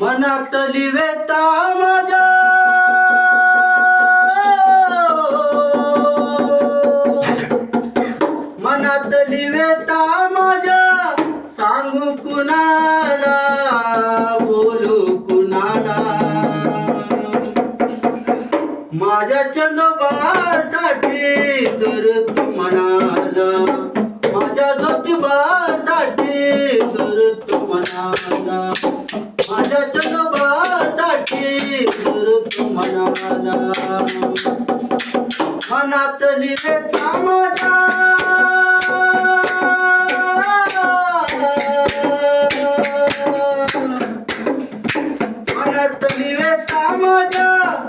मनातली वेता माझ्या. मनातली वेता माझ्या. सांगू कुणाला बोलू कुणाला. माझ्या चंदोबासाठी जर तू म्हणाला. माझ्या चंदोबासाठी तू म्हणाला. मनातली वेता माझ्या.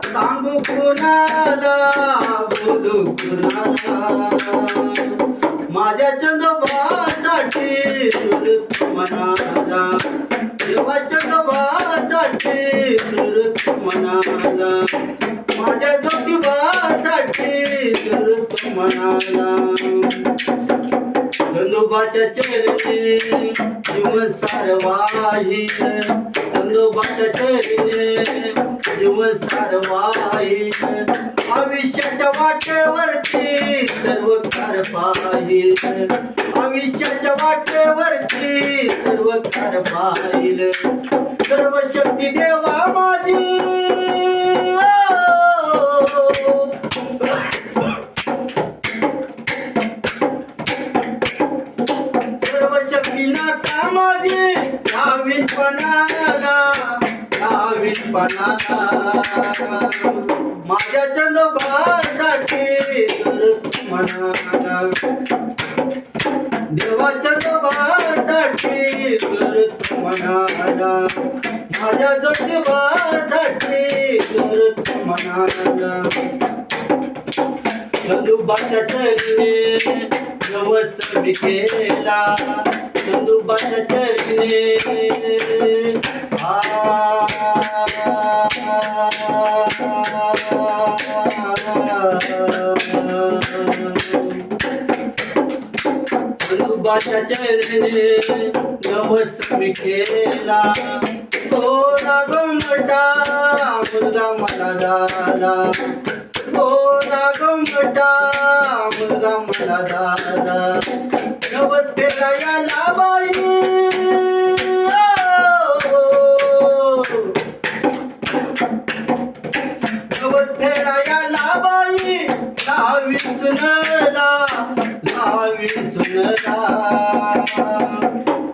सांगू कुणाला बोलू कुणाला. माझ्या तुर तू म्हणाला देवा चंदोबासाठी माझ्या ज्योतिबासाठी तुर तू म्हणाला चरणी जीवन सारवाही. चरणी जीवन सारवाही. आयुष्याच्या वाटेवरती सर्व कार पाहिल. आयुष्याच्या वाटे सर्व कार पाहिल. सर्व शक्ती देवा माझी. सर्व शक्ती नाता माझी. लावीन पणाला लावीन पणाला. माझ्या चंदोबासाठी तर म्हणाला देवा चंदोबा म्हणाला माझ्या ज्योतिबासाठी तर म्हणाला चंदुबाच्या चरणी नवस विकेला चंदुबाच्या चरणे. आ. चंदुबाच्या चरणे नवस मी केला थोडा गमटा मुलगा मला झाला. हो थोडा गमटा मुलगा मला झाला. नवस फेरायला बाई. नवस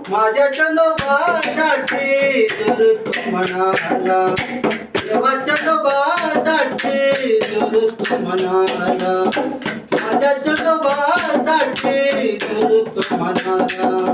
माझ्या चंदोबासाठी जर तू म्हणाला देवा चंदोबासाठी जर तू म्हणाला माझ्या चंदोबासाठी जर तू म्हणाला